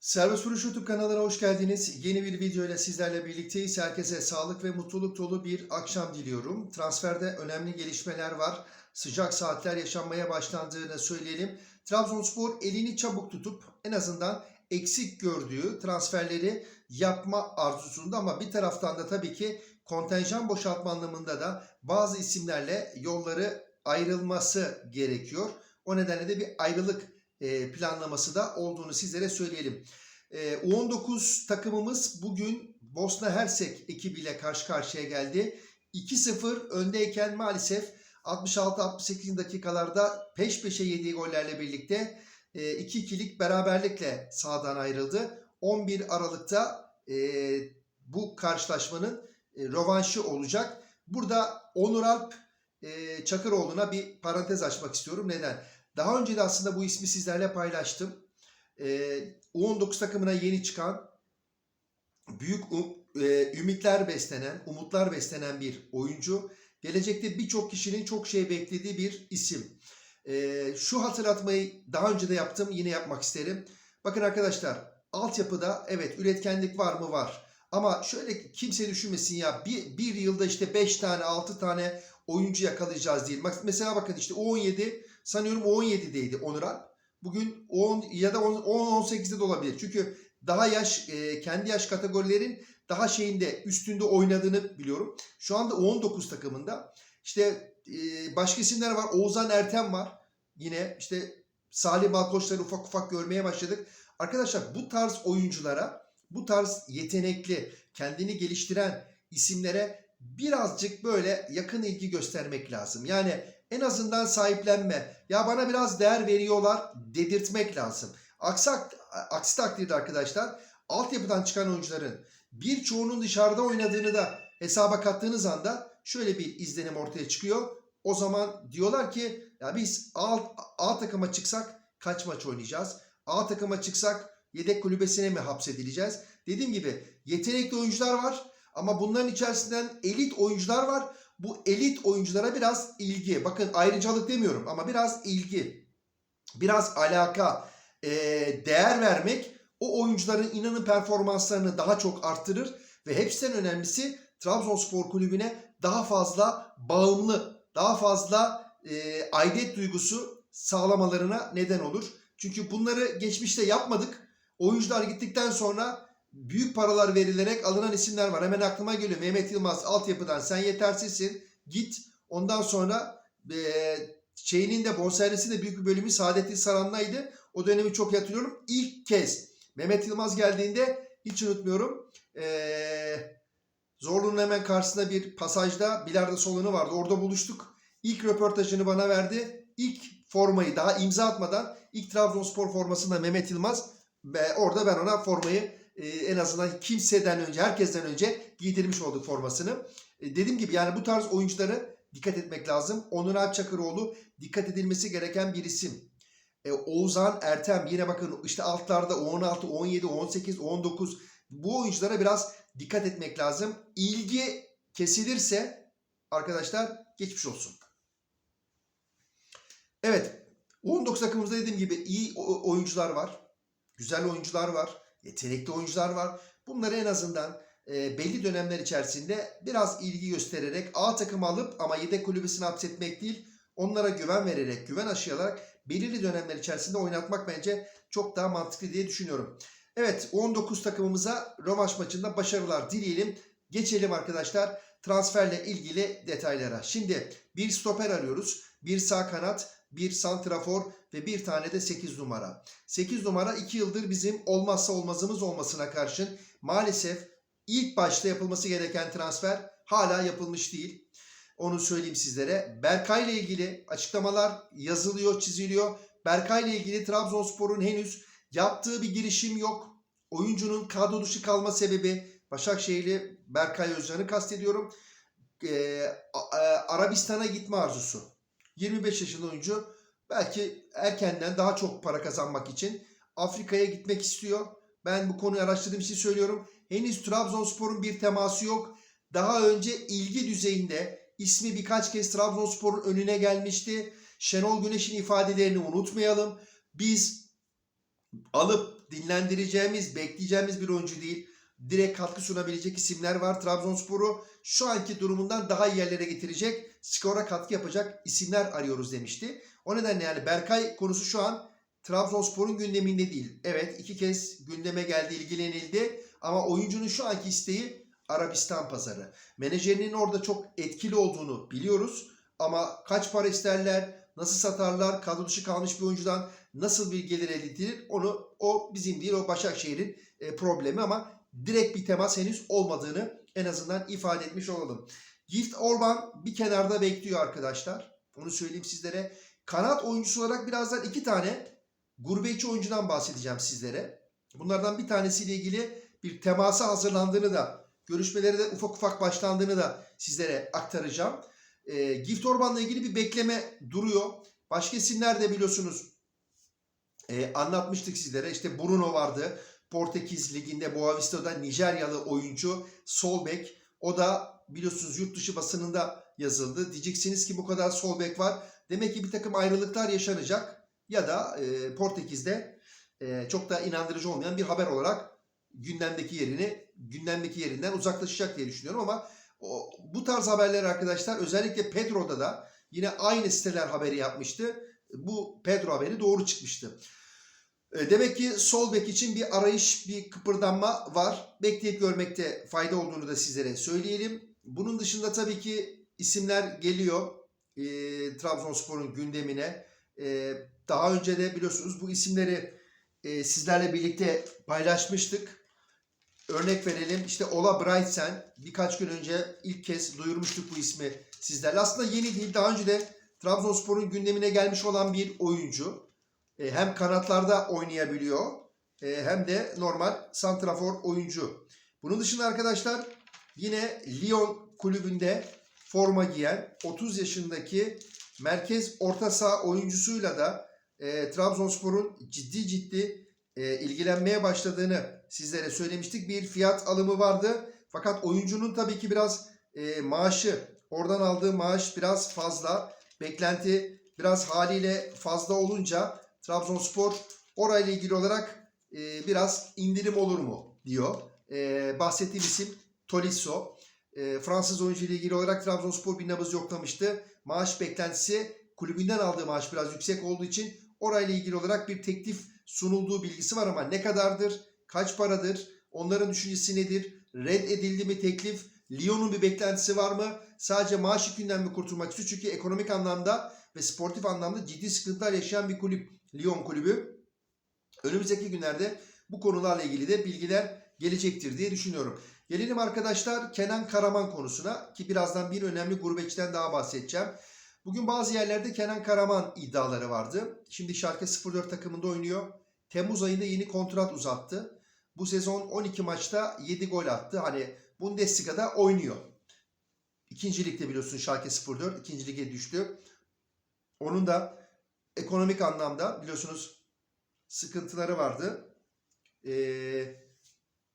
Servis Vuruş YouTube kanalına hoş geldiniz. Yeni bir video ile sizlerle birlikteyiz. Herkese sağlık ve mutluluk dolu bir akşam diliyorum. Transferde önemli gelişmeler var. Sıcak saatler yaşanmaya başlandığını söyleyelim. Trabzonspor elini çabuk tutup en azından eksik gördüğü transferleri yapma arzusunda ama bir taraftan da tabii ki kontenjan boşaltma anlamında da bazı isimlerle yolları ayrılması gerekiyor. O nedenle de bir ayrılık planlaması da olduğunu sizlere söyleyelim. E, U19 takımımız bugün Bosna Hersek ekibiyle karşı karşıya geldi. 2-0 öndeyken maalesef 66-68 dakikalarda peş peşe yediği gollerle birlikte 2-2'lik beraberlikle sahadan ayrıldı. 11 Aralık'ta e, bu karşılaşmanın e, rövanşı olacak. Burada Onur Alp e, Çakıroğlu'na bir parantez açmak istiyorum. Neden? Daha önce de aslında bu ismi sizlerle paylaştım. Ee, U19 takımına yeni çıkan, büyük um- e, ümitler beslenen, umutlar beslenen bir oyuncu. Gelecekte birçok kişinin çok şey beklediği bir isim. Ee, şu hatırlatmayı daha önce de yaptım, yine yapmak isterim. Bakın arkadaşlar, altyapıda evet üretkenlik var mı? Var. Ama şöyle kimse düşünmesin ya bir, bir yılda işte 5 tane 6 tane oyuncu yakalayacağız değil. Mesela bakın işte U17 sanıyorum U17'deydi Onur Alp. Bugün 10 ya da 10-18'de de olabilir. Çünkü daha yaş e, kendi yaş kategorilerin daha şeyinde üstünde oynadığını biliyorum. Şu anda U19 takımında işte e, başka isimler var. Oğuzhan Ertem var. Yine işte Salih Balkoçları ufak ufak görmeye başladık. Arkadaşlar bu tarz oyunculara, bu tarz yetenekli, kendini geliştiren isimlere birazcık böyle yakın ilgi göstermek lazım. Yani en azından sahiplenme. Ya bana biraz değer veriyorlar dedirtmek lazım. Aksi, aksi takdirde arkadaşlar altyapıdan çıkan oyuncuların birçoğunun dışarıda oynadığını da hesaba kattığınız anda şöyle bir izlenim ortaya çıkıyor. O zaman diyorlar ki ya biz A, A takıma çıksak kaç maç oynayacağız? A takıma çıksak yedek kulübesine mi hapsedileceğiz? Dediğim gibi yetenekli oyuncular var ama bunların içerisinden elit oyuncular var. Bu elit oyunculara biraz ilgi, bakın ayrıcalık demiyorum ama biraz ilgi, biraz alaka, e, değer vermek o oyuncuların inanın performanslarını daha çok arttırır ve hepsinden önemlisi Trabzonspor kulübüne daha fazla bağımlı, daha fazla e, aidiyet duygusu sağlamalarına neden olur. Çünkü bunları geçmişte yapmadık. Oyuncular gittikten sonra büyük paralar verilerek alınan isimler var. Hemen aklıma geliyor. Mehmet Yılmaz altyapıdan sen yetersizsin. Git. Ondan sonra e, şeyinin de bonservisi de büyük bir bölümü Saadettin Saran'laydı. O dönemi çok hatırlıyorum. İlk kez Mehmet Yılmaz geldiğinde hiç unutmuyorum. E, Zorlu'nun hemen karşısında bir pasajda bilardo salonu vardı. Orada buluştuk. İlk röportajını bana verdi. İlk formayı daha imza atmadan ilk Trabzonspor formasında Mehmet Yılmaz ve orada ben ona formayı e, en azından kimseden önce, herkesten önce giydirmiş olduk formasını. E, dediğim gibi yani bu tarz oyunculara dikkat etmek lazım. Onur Alp Çakıroğlu dikkat edilmesi gereken bir isim. E, Oğuzhan Ertem yine bakın işte altlarda 16, 17, 18, 19 bu oyunculara biraz dikkat etmek lazım. İlgi kesilirse arkadaşlar geçmiş olsun. Evet 19 takımımızda dediğim gibi iyi oyuncular var. Güzel oyuncular var. Yetenekli oyuncular var. Bunları en azından e, belli dönemler içerisinde biraz ilgi göstererek A takımı alıp ama yedek kulübesine hapsetmek değil onlara güven vererek, güven aşılayarak belirli dönemler içerisinde oynatmak bence çok daha mantıklı diye düşünüyorum. Evet 19 takımımıza rövanş maçında başarılar dileyelim. Geçelim arkadaşlar transferle ilgili detaylara. Şimdi bir stoper arıyoruz. Bir sağ kanat, bir santrafor ve bir tane de 8 numara. 8 numara 2 yıldır bizim olmazsa olmazımız olmasına karşın maalesef ilk başta yapılması gereken transfer hala yapılmış değil. Onu söyleyeyim sizlere. Berkay ile ilgili açıklamalar yazılıyor, çiziliyor. Berkay ile ilgili Trabzonspor'un henüz yaptığı bir girişim yok. Oyuncunun kadro dışı kalma sebebi Başakşehirli Berkay Özcan'ı kastediyorum. Ee, A- Arabistan'a gitme arzusu. 25 yaşında oyuncu belki erkenden daha çok para kazanmak için Afrika'ya gitmek istiyor. Ben bu konuyu araştırdığım için söylüyorum. Henüz Trabzonspor'un bir teması yok. Daha önce ilgi düzeyinde ismi birkaç kez Trabzonspor'un önüne gelmişti. Şenol Güneş'in ifadelerini unutmayalım. Biz alıp dinlendireceğimiz, bekleyeceğimiz bir oyuncu değil. Direkt katkı sunabilecek isimler var. Trabzonspor'u şu anki durumundan daha iyi yerlere getirecek, skora katkı yapacak isimler arıyoruz demişti. O nedenle yani Berkay konusu şu an Trabzonspor'un gündeminde değil. Evet iki kez gündeme geldi, ilgilenildi ama oyuncunun şu anki isteği Arabistan pazarı. Menajerinin orada çok etkili olduğunu biliyoruz ama kaç para isterler, nasıl satarlar, kadro dışı kalmış bir oyuncudan nasıl bir gelir elde edilir onu o bizim değil o Başakşehir'in e, problemi ama direkt bir temas henüz olmadığını en azından ifade etmiş olalım. Gift Orban bir kenarda bekliyor arkadaşlar. Onu söyleyeyim sizlere. Kanat oyuncusu olarak birazdan iki tane gurbetçi oyuncudan bahsedeceğim sizlere. Bunlardan bir tanesiyle ilgili bir temasa hazırlandığını da, görüşmelere de ufak ufak başlandığını da sizlere aktaracağım. E, Gift Orban'la ilgili bir bekleme duruyor. Başka isimler de biliyorsunuz e, anlatmıştık sizlere. İşte Bruno vardı. Portekiz Ligi'nde Boavista'da Nijeryalı oyuncu sol bek. O da biliyorsunuz yurt dışı basınında yazıldı. Diyeceksiniz ki bu kadar sol bek var. Demek ki bir takım ayrılıklar yaşanacak. Ya da e, Portekiz'de e, çok da inandırıcı olmayan bir haber olarak gündemdeki yerini gündemdeki yerinden uzaklaşacak diye düşünüyorum ama o, bu tarz haberler arkadaşlar özellikle Pedro'da da yine aynı siteler haberi yapmıştı. Bu Pedro haberi doğru çıkmıştı. E, Demek ki sol bek için bir arayış, bir kıpırdanma var. Bekleyip görmekte fayda olduğunu da sizlere söyleyelim. Bunun dışında tabii ki isimler geliyor e, Trabzonspor'un gündemine. E, daha önce de biliyorsunuz bu isimleri e, sizlerle birlikte paylaşmıştık. Örnek verelim işte Ola Brightsen birkaç gün önce ilk kez duyurmuştuk bu ismi sizlerle. Aslında yeni değil daha önce de Trabzonspor'un gündemine gelmiş olan bir oyuncu. E, hem kanatlarda oynayabiliyor e, hem de normal santrafor oyuncu. Bunun dışında arkadaşlar yine Lyon kulübünde forma giyen 30 yaşındaki merkez orta saha oyuncusuyla da e, Trabzonspor'un ciddi ciddi e, ilgilenmeye başladığını sizlere söylemiştik. Bir fiyat alımı vardı. Fakat oyuncunun tabii ki biraz e, maaşı, oradan aldığı maaş biraz fazla. Beklenti biraz haliyle fazla olunca Trabzonspor orayla ilgili olarak e, biraz indirim olur mu diyor. E, bahsettiğim isim Tolisso. E, Fransız oyuncu ile ilgili olarak Trabzonspor bir nabız yoklamıştı. Maaş beklentisi kulübünden aldığı maaş biraz yüksek olduğu için orayla ilgili olarak bir teklif sunulduğu bilgisi var ama ne kadardır, kaç paradır, onların düşüncesi nedir, reddedildi mi teklif, Lyon'un bir beklentisi var mı, sadece maaş yükünden mi kurtulmak istiyor? Çünkü ekonomik anlamda ve sportif anlamda ciddi sıkıntılar yaşayan bir kulüp Lyon kulübü. Önümüzdeki günlerde bu konularla ilgili de bilgiler gelecektir diye düşünüyorum. Gelelim arkadaşlar Kenan Karaman konusuna ki birazdan bir önemli gurbetçiden daha bahsedeceğim. Bugün bazı yerlerde Kenan Karaman iddiaları vardı. Şimdi Şarkı 04 takımında oynuyor. Temmuz ayında yeni kontrat uzattı. Bu sezon 12 maçta 7 gol attı. Hani Bundesliga'da oynuyor. İkinci ligde biliyorsun Schalke 04 ikinci lige düştü. Onun da ekonomik anlamda biliyorsunuz sıkıntıları vardı. Ee,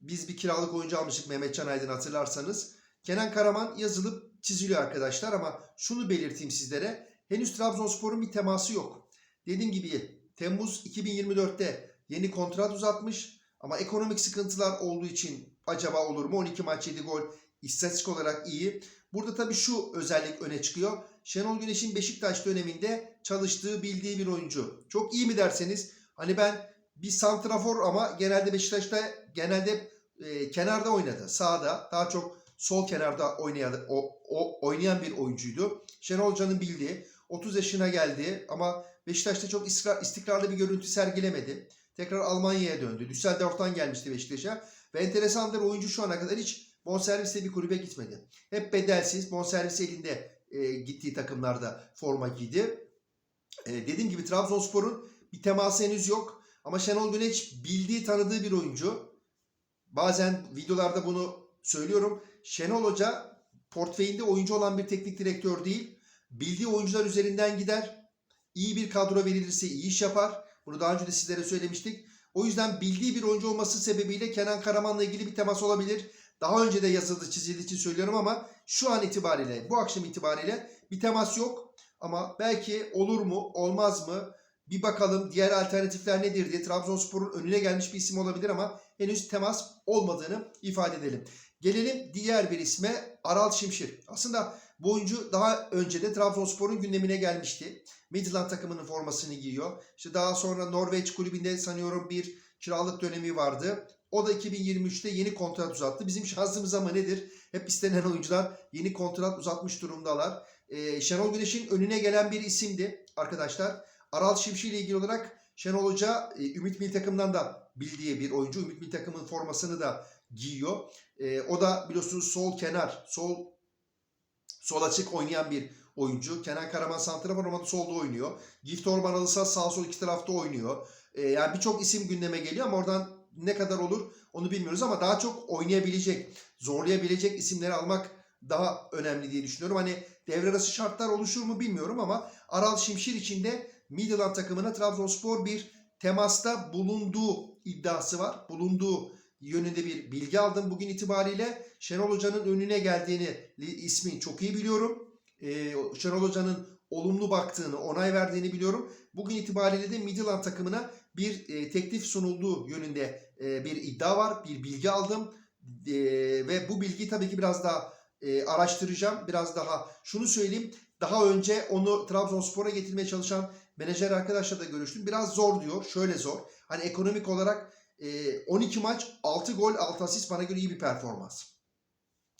biz bir kiralık oyuncu almıştık Mehmet Can Aydın hatırlarsanız. Kenan Karaman yazılıp çiziliyor arkadaşlar ama şunu belirteyim sizlere. Henüz Trabzonspor'un bir teması yok. Dediğim gibi Temmuz 2024'te yeni kontrat uzatmış ama ekonomik sıkıntılar olduğu için acaba olur mu? 12 maç 7 gol istatistik olarak iyi. Burada tabii şu özellik öne çıkıyor. Şenol Güneş'in Beşiktaş döneminde çalıştığı, bildiği bir oyuncu. Çok iyi mi derseniz hani ben bir santrafor ama genelde Beşiktaş'ta genelde e, kenarda oynadı. Sağda daha çok sol kenarda oynayan, o, o, oynayan bir oyuncuydu. Şenol Hoca'nın bildiği 30 yaşına geldi ama Beşiktaş'ta çok istikrar, istikrarlı bir görüntü sergilemedi. Tekrar Almanya'ya döndü. Düsseldorf'tan gelmişti Beşiktaş'a. Ve enteresandır oyuncu şu ana kadar hiç bonservisle bir kulübe gitmedi. Hep bedelsiz bonservis elinde e, gittiği takımlarda forma giydi. E, dediğim gibi Trabzonspor'un bir teması henüz yok. Ama Şenol Güneş bildiği, tanıdığı bir oyuncu. Bazen videolarda bunu söylüyorum. Şenol Hoca portföyünde oyuncu olan bir teknik direktör değil. Bildiği oyuncular üzerinden gider. İyi bir kadro verilirse iyi iş yapar. Bunu daha önce de sizlere söylemiştik. O yüzden bildiği bir oyuncu olması sebebiyle Kenan Karaman'la ilgili bir temas olabilir. Daha önce de yazıldı, çizildiği için söylüyorum ama şu an itibariyle, bu akşam itibariyle bir temas yok. Ama belki olur mu, olmaz mı Bir bakalım diğer alternatifler nedir diye. Trabzonspor'un önüne gelmiş bir isim olabilir ama henüz temas olmadığını ifade edelim. Gelelim diğer bir isme Aral Şimşir. Aslında bu oyuncu daha önce de Trabzonspor'un gündemine gelmişti. Midland takımının formasını giyiyor. İşte daha sonra Norveç kulübünde sanıyorum bir kiralık dönemi vardı. O da 2023'te yeni kontrat uzattı. Bizim şansımız ama nedir? Hep istenen oyuncular yeni kontrat uzatmış durumdalar. Ee, Şenol Güneş'in önüne gelen bir isimdi arkadaşlar. Aral Şimşir ile ilgili olarak Şenol Hoca e, Ümit Milli Takım'dan da bildiği bir oyuncu. Ümit Milli Takım'ın formasını da giyiyor. E, o da biliyorsunuz sol kenar, sol sol açık oynayan bir oyuncu. Kenan Karaman santrafor ama da solda oynuyor. Gift Orban alırsa sağ sol iki tarafta oynuyor. E, yani birçok isim gündeme geliyor ama oradan ne kadar olur onu bilmiyoruz ama daha çok oynayabilecek, zorlayabilecek isimleri almak daha önemli diye düşünüyorum. Hani devre arası şartlar oluşur mu bilmiyorum ama Aral Şimşir için de Midland takımına Trabzonspor bir temasta bulunduğu iddiası var. Bulunduğu yönünde bir bilgi aldım bugün itibariyle. Şenol Hoca'nın önüne geldiğini ismin çok iyi biliyorum. Ee, Şenol Hoca'nın olumlu baktığını, onay verdiğini biliyorum. Bugün itibariyle de Midland takımına bir e, teklif sunulduğu yönünde e, bir iddia var. Bir bilgi aldım. E, ve bu bilgiyi tabii ki biraz daha e, araştıracağım. Biraz daha şunu söyleyeyim. Daha önce onu Trabzonspor'a getirmeye çalışan menajer arkadaşla da görüştüm. Biraz zor diyor. Şöyle zor. Hani ekonomik olarak e, 12 maç 6 gol 6 asist bana göre iyi bir performans.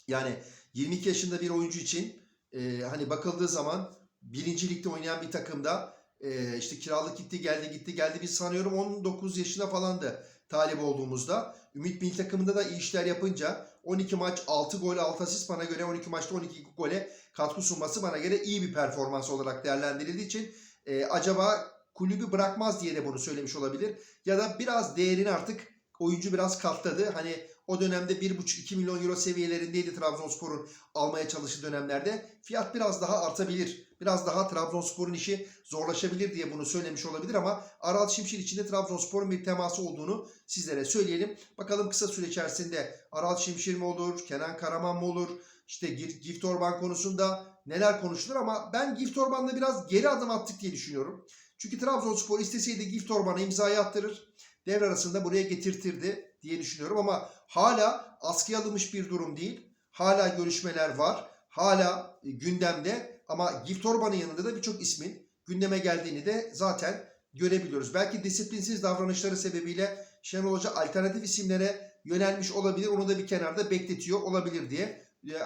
Yani 22 yaşında bir oyuncu için e, hani bakıldığı zaman birinci ligde oynayan bir takımda e, işte kiralık gitti geldi gitti geldi biz sanıyorum 19 yaşında falandı talip olduğumuzda. Ümit Milli takımında da iyi işler yapınca 12 maç 6 gol 6 asist bana göre 12 maçta 12 gole katkı sunması bana göre iyi bir performans olarak değerlendirildiği için e, acaba kulübü bırakmaz diye de bunu söylemiş olabilir. Ya da biraz değerini artık oyuncu biraz katladı. Hani o dönemde 1,5-2 milyon euro seviyelerindeydi Trabzonspor'un almaya çalıştığı dönemlerde. Fiyat biraz daha artabilir. Biraz daha Trabzonspor'un işi zorlaşabilir diye bunu söylemiş olabilir ama Aral Şimşir içinde Trabzonspor'un bir teması olduğunu sizlere söyleyelim. Bakalım kısa süre içerisinde Aral Şimşir mi olur, Kenan Karaman mı olur, işte Gift Orban konusunda neler konuşulur ama ben Gift Orban'da biraz geri adım attık diye düşünüyorum. Çünkü Trabzonspor isteseydi Gift Orban'a imzayı attırır. Devre arasında buraya getirtirdi diye düşünüyorum ama hala askıya alınmış bir durum değil. Hala görüşmeler var. Hala gündemde ama Gift Orban'ın yanında da birçok ismin gündeme geldiğini de zaten görebiliyoruz. Belki disiplinsiz davranışları sebebiyle Şenol Hoca alternatif isimlere yönelmiş olabilir. Onu da bir kenarda bekletiyor olabilir diye e,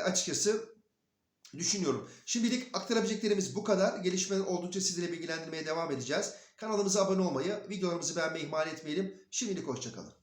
açıkçası düşünüyorum. Şimdilik aktarabileceklerimiz bu kadar. Gelişmeler oldukça sizlere bilgilendirmeye devam edeceğiz. Kanalımıza abone olmayı, videolarımızı beğenmeyi ihmal etmeyelim. Şimdilik hoşçakalın.